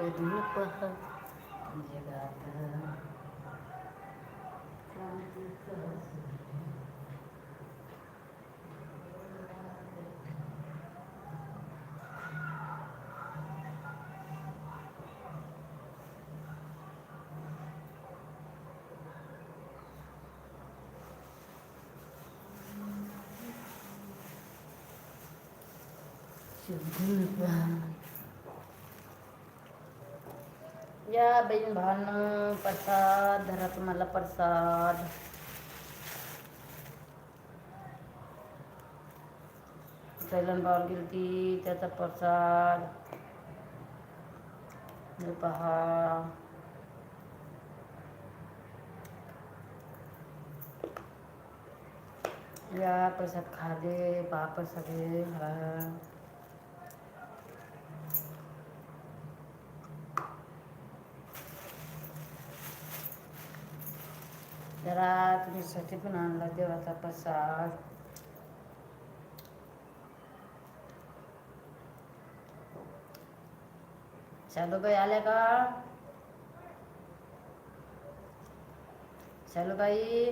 शोधून पहा जगात क्रांतीचा सूर्य. शोधून पहा या बहीण भावांनो प्रसाद धरा तुम्हाला प्रसाद सैलन भावाला गेलती त्याचा प्रसाद हे पहा या प्रसाद खादे पहा प्रसाद हे जरा तुमच्यासाठी पण आणला देवाचा प्रसाद. शालूबाई आल्या का? शालूबाई?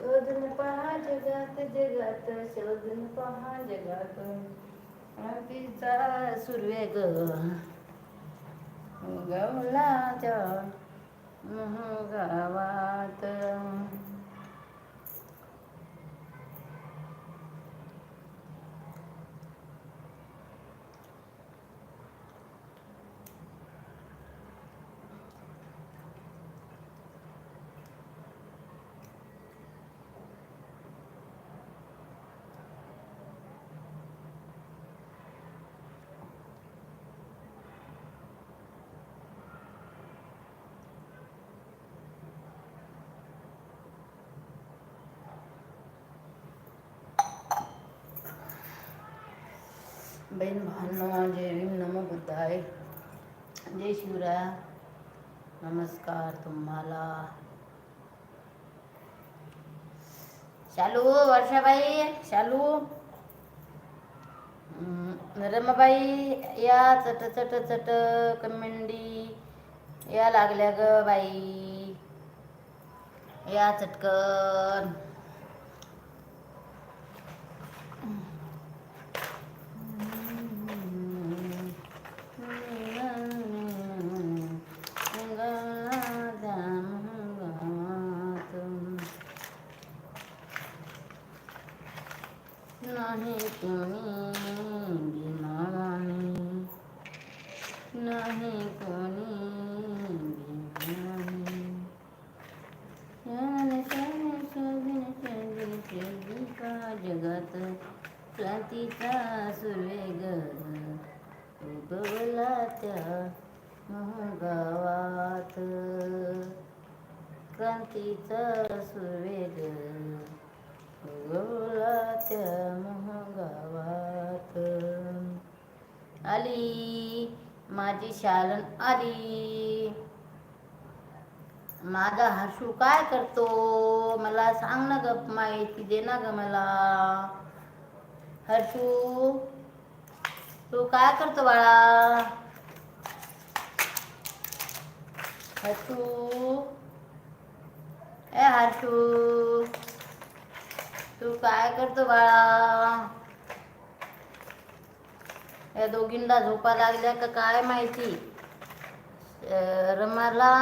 शोधून पहा जगात जगात शोधून पहा जगात. तिचा सुर्वेग गवला गावात बहीण भावांनो जय भीम नमो बुद्धाय जय शिवराय नमस्कार तुम्हाला शालू वर्षाबाई शालू रमाबाई या चट चट चट कमेंडी या लागल्या ग बाई या चटकन नाही कोणी भिमानी नाही कोणी भिमानी शान शान शोभन शोभन शोभिका जगात क्रांतीचा सुरवेग उगवला त्या मोहगावात क्रांतीचा सुरवेग उगवला त्या मोहगावात आली. माझी शालन आली. माझा हर्षू काय करतो? मला सांग ना ग माहिती दे ना ग मला. हर्षू तू काय करतो बाळा? हर्षू ए हर्षू तू काय करतो बाळा? या दोघींना झोपा लागल्या का काय माहिती? रमाला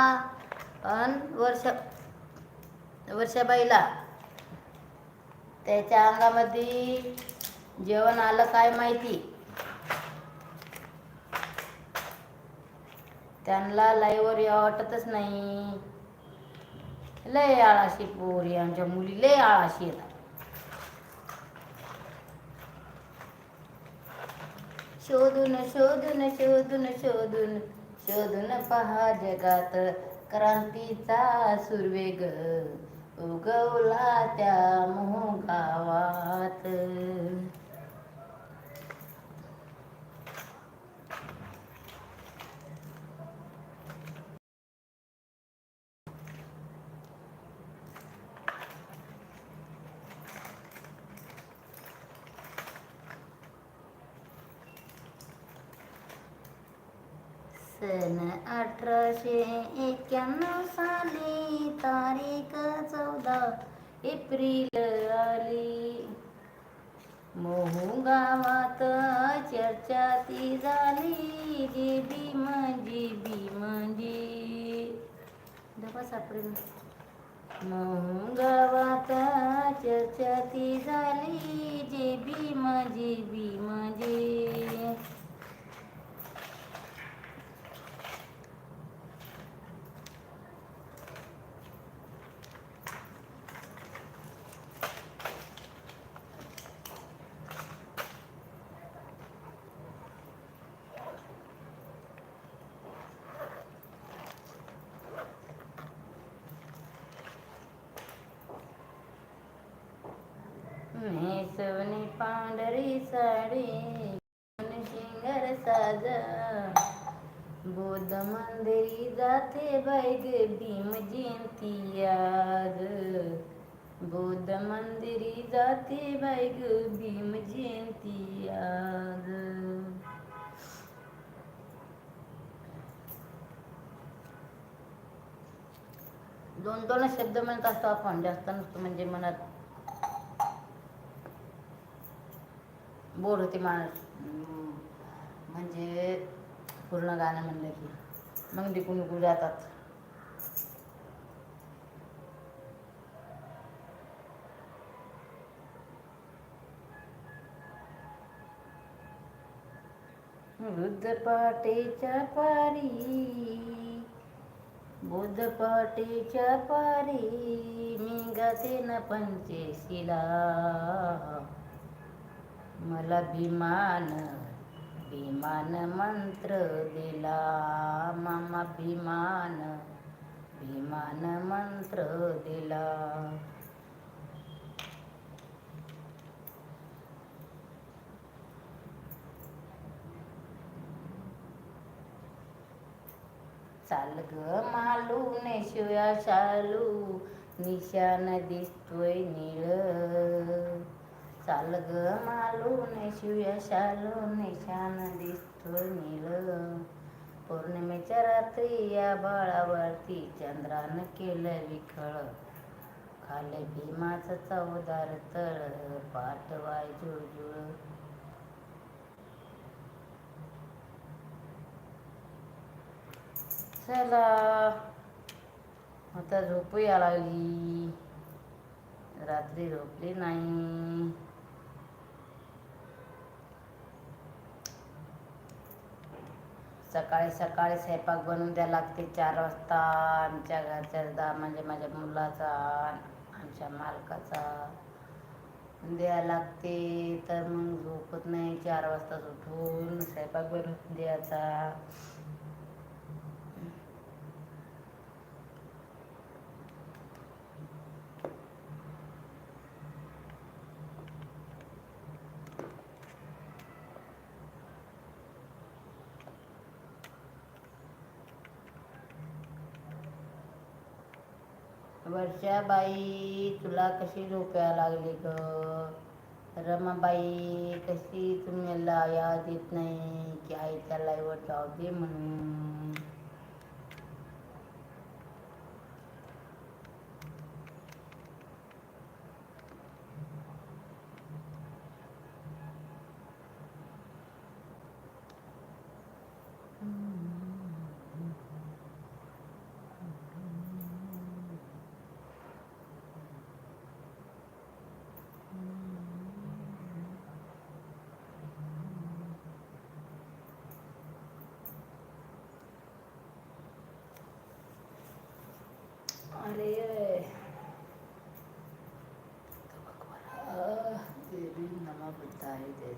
अन वर्षा वर्षाबाईला. त्याच्या अंगामध्ये जेवण आलं काय माहिती? त्यांना लाईवर या वाटतच नाही. लय आळाशी पोरी आमच्या मुली लय आळाशी येतात शोधून शोधून शोधून शोधून शोधून पहा जगात क्रांतीचा सुरवेग. उगवला त्या मोहगावात. सन अठराशे एक्क्याण्णव साली तारीख चौदा एप्रिल आली. मोहू गावात चर्चा ती झाली. जी बी जी बी म्हणजे. धपा म्हणजे. सापडेल मोहू गावात चर्चा ती झाली. जी भीम बी म्हणजे. म्हणजे. जी पांढरी साडी शिंगर साज. बौद्ध मंदिरी जाते बैग ग भीम जयंती आज बौद्ध मंदिरी जाते बाई भीम जयंती आज दोन दोन शब्द म्हणत असतो आपण जास्त नसतो म्हणजे मनात. बोर होते माणूस. म्हणजे पूर्ण गाणं म्हणलं की. मग डिकून निघून जातात. वृद्ध पाटेच्या पारी बुद्ध पाटेच्या पारी मी गाते न पंचशिला. मला भीमान भीमान मंत्र दिला. मामा भीमान भीमान मंत्र दिला. चाल ग मालू नेशुया शालू. निशान दिसतोय निळ. चाल ग मालू नेशुया शालू निशान दिसतो नील. पौर्णिमेच्या रात्री या बाळावरती चंद्रानं केलं विखळ. खाले भीमाचं चौदार तळ पाठवाय जुळजुळ चला आता झोपू या लागली. रात्री झोपली नाही. सकाळी सकाळी स्वयंपाक बनवून द्या लागते. चार वाजता आमच्या घरच्या दा म्हणजे माझ्या मुलाचा आमच्या मालकाचा द्यायला लागते. तर मग झोपत नाही. चार वाजता उठून स्वयंपाक बनवून द्यायचा. वर्षाबाई तुला कशी झोपायला लागली ग? रमाबाई कशी तुम्हाला याद येत नाही की आई त्याला जाऊ दे म्हणून? अरे. देवी नम बुद्धाय जय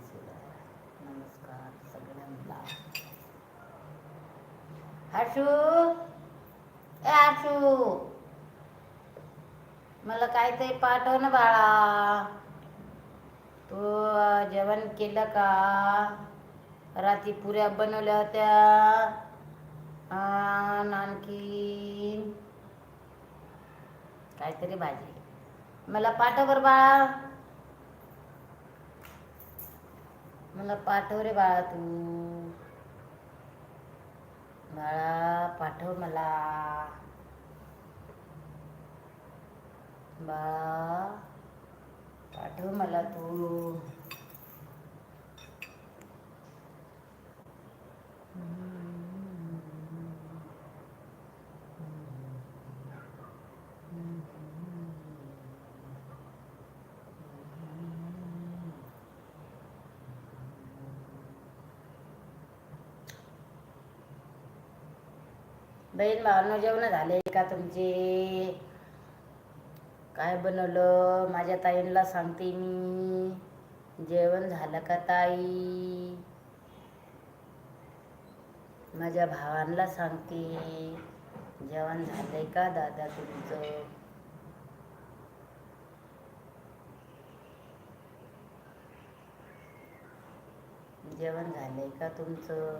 नमस्कार सगळ्यांना. ए मला काहीतरी पाठव ना बाळा. तू जेवण केलं का? रात्री पुऱ्या बनवल्या होत्या. आणखी काहीतरी भाजी. मला पाठव बाळा. मला पाठव रे बाळा तू. बाळा पाठव मला. बाळा पाठव मला तू. बहीण भावांनो जेवण झाले का तुमचे? काय बनवलं? माझ्या ताईंना सांगते मी. जेवण झालं का ताई? माझ्या भावांना सांगते. जेवण झालंय का दादा तुमचं? जेवण झालंय का तुमचं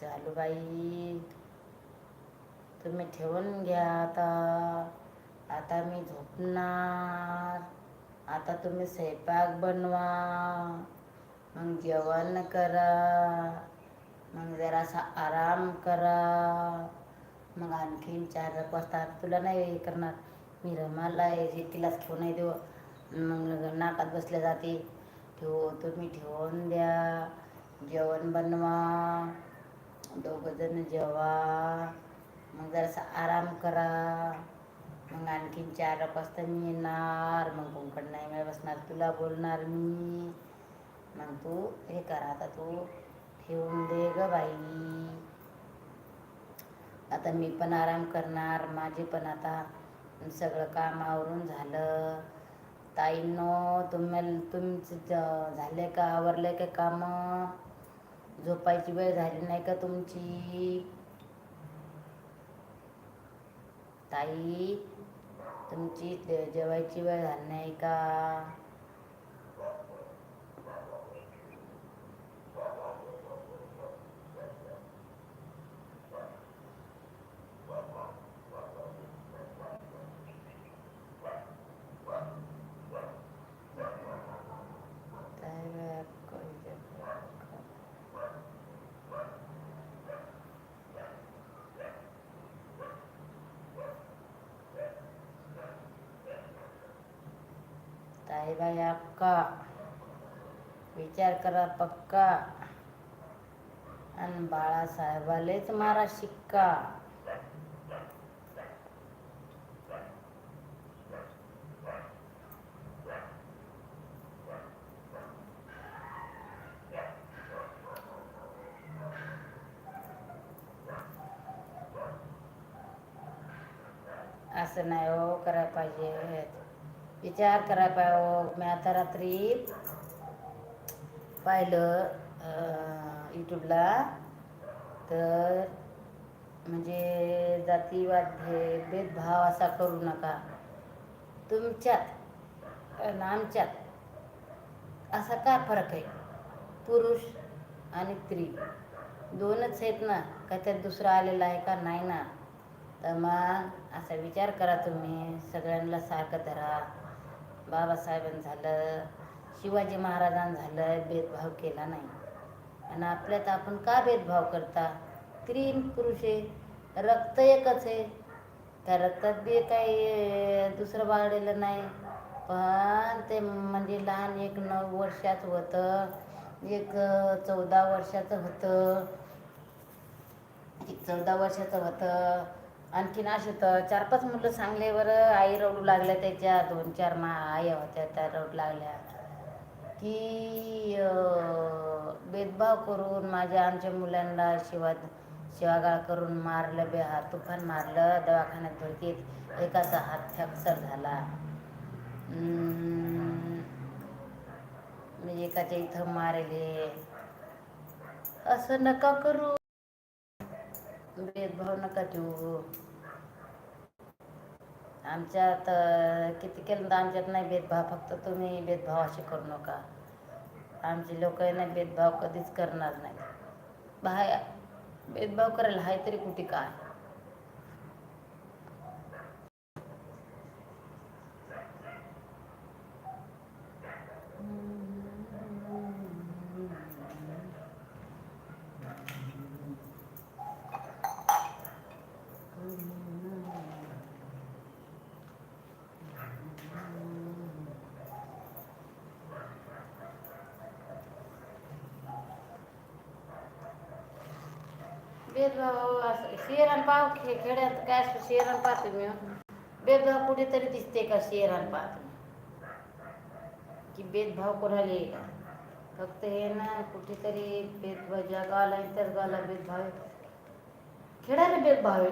चालू बाई. तुम्ही ठेवून घ्या आता. आता मी झोपणार. आता तुम्ही स्वयंपाक बनवा. मग जेवण करा. मग जरासा आराम करा. मग आणखीन चार एक वाजता तुला नाही हे करणार. मी रमाला तिलाच ठेवून नाही देऊ. मग नाकात बसल्या जाते. ठेव तुम्ही ठेवून द्या. जेवण बनवा. दोघंजण जेवा. मग जरासा आराम करा. मग आणखीन चार एक वाजता मी येणार. मग कोणकडं नाही मी बसणार. तुला बोलणार मी. मग तू हे कर आता तू. ठेवून दे ग बाई. आता मी पण आराम करणार. माझे पण आता सगळं काम आवरून झालं. ताईंनो तुम्ही तुमचं झाले का? आवरले का कामं? झोपायची वेळ झाली नाही का तुमची? ताई तुमची जेवायची वेळ झाली नाही का? ताईबाई अक्का विचार करा पक्का. आणि बाळासाहेबालेच मारा शिक्का. असं नाही हो करायला पाहिजे. विचार करायला पाहिजे मी आता रात्री पाहिलं यूट्यूबला. तर म्हणजे जातीवाद भे भेदभाव असा करू नका. तुमच्यात आणि आमच्यात असा काय फरक आहे? पुरुष आणि स्त्री. दोनच आहेत ना का त्यात दुसरा आलेला आहे का नाही ना? तर मग असा विचार करा तुम्ही सगळ्यांना सारखं धरा. बाबासाहेबांनी झालं शिवाजी महाराजांनी झालं भेदभाव केला नाही. आणि आपल्यात आपण का भेदभाव करता? स्त्री पुरुष आहे रक्त एकच आहे. त्या रक्तात बी काही दुसरं बाळलेलं नाही. पण ते म्हणजे लहान एक नऊ वर्षाचं होतं एक चौदा वर्षाचं होतं. एक चौदा वर्षाचं होतं. आणखीन असे तर चार पाच मुलं चांगले बरं. आई रडू लागल्या त्याच्या दोन चार मा आई होत्या त्या रडू लागल्या. की भेदभाव करून माझ्या आमच्या मुलांना शिवा शिवागाळ करून मारलं बे हात तुफान मारलं दवाखान्यात भरतीत एकाचा हात फ्रॅक्चर झाला. म्हणजे एकाच्या इथं मारले. असं नका करू. भेदभाव नका ठेवू आमच्यात किती केलं तर आमच्यात नाही भेदभाव फक्त तुम्ही भेदभाव असे करू नका. आमचे लोक नाही भेदभाव कधीच करणार नाही बाय भेदभाव करायला हाय तरी कुठे काय? भेदभाव असं शेरण पाव खे खेड्यात काय असतं शेरण पाहतो मी भेदभाव कुठेतरी दिसते का शेरण पाहतो की भेदभाव कोणाला येईल? का फक्त हे ना कुठेतरी भेदभाव ज्या गावाला इतर गावाला भेदभाव आहे खेड्याला भेदभाव आहे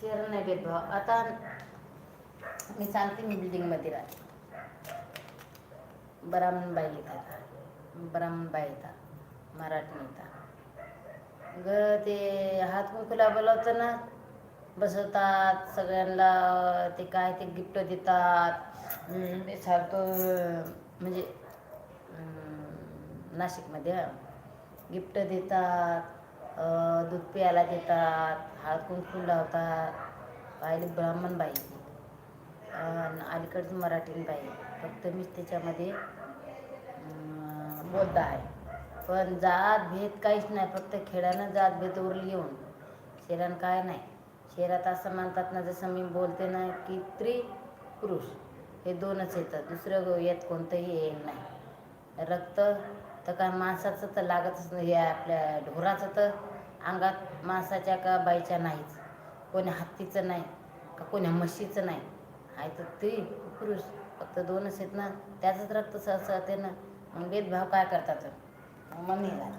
शहर नाही भेदभाव. आता मी सांगते मी बिल्डिंगमध्ये राहते. ब्राह्मणबाई येतात. ब्राह्मणबाई येतात. मराठी येतात ग ते हात कुंकूला बोलवतं ना. बसवतात सगळ्यांना ते काय ते गिफ्ट देतात. सांगतो म्हणजे नाशिकमध्ये गिफ्ट देतात दूध प्यायला देतात हात कुंकू लावतात. पाहिली ब्राह्मण बाई. अलीकडचं मराठीन बाई. फक्त मीच त्याच्यामध्ये बोलता आहे. पण जात भेद काहीच नाही फक्त खेड्यानं जात भेद उरली येऊन शहरान काय नाही. शहरात असं मानतात ना जसं मी बोलते ना की स्त्री पुरुष हे दोनच येतात. दुसरं यात कोणतंही येईल नाही. रक्त तर काय माणसाचं तर लागतच नाही. हे आपल्या ढोराचं तर अंगात माणसाच्या का बाईच्या नाहीच. कोणी हत्तीचं नाही का कोणी म्हशीचं नाही. आहे तर स्त्री पुरुष फक्त दोनच आहेत ना. त्याचंच रक्त सहसा ते ना. मग भेदभाव काय करतात? मग निघाला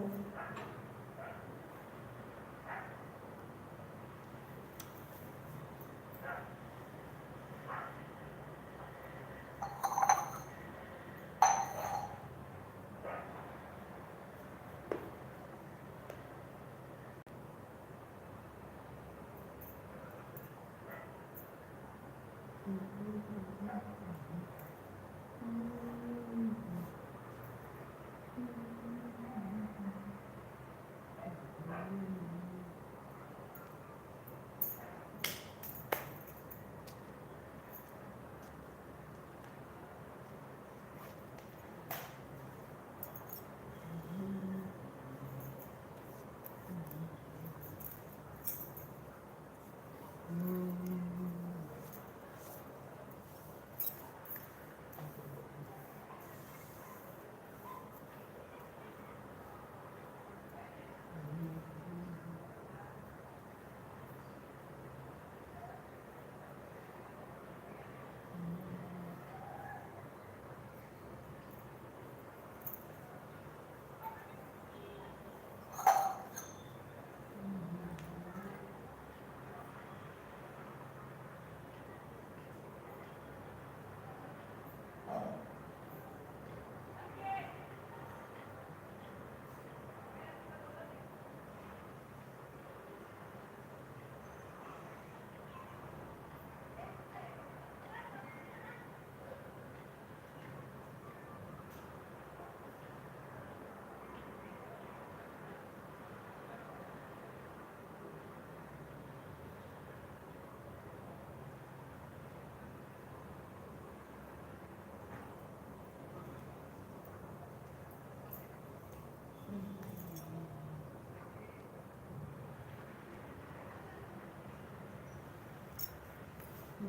Mm-hmm. um,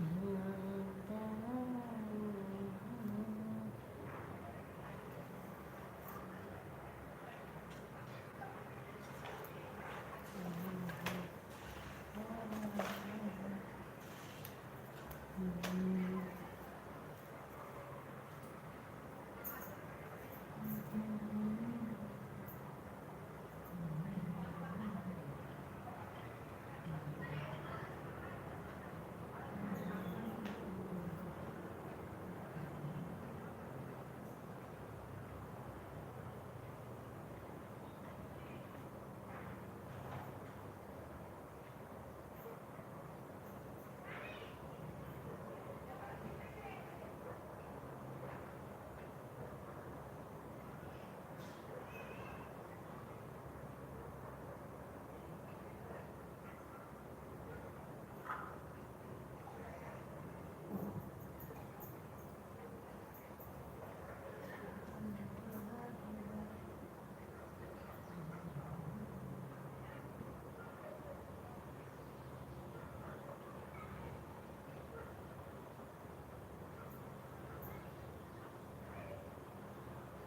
Mm-hmm.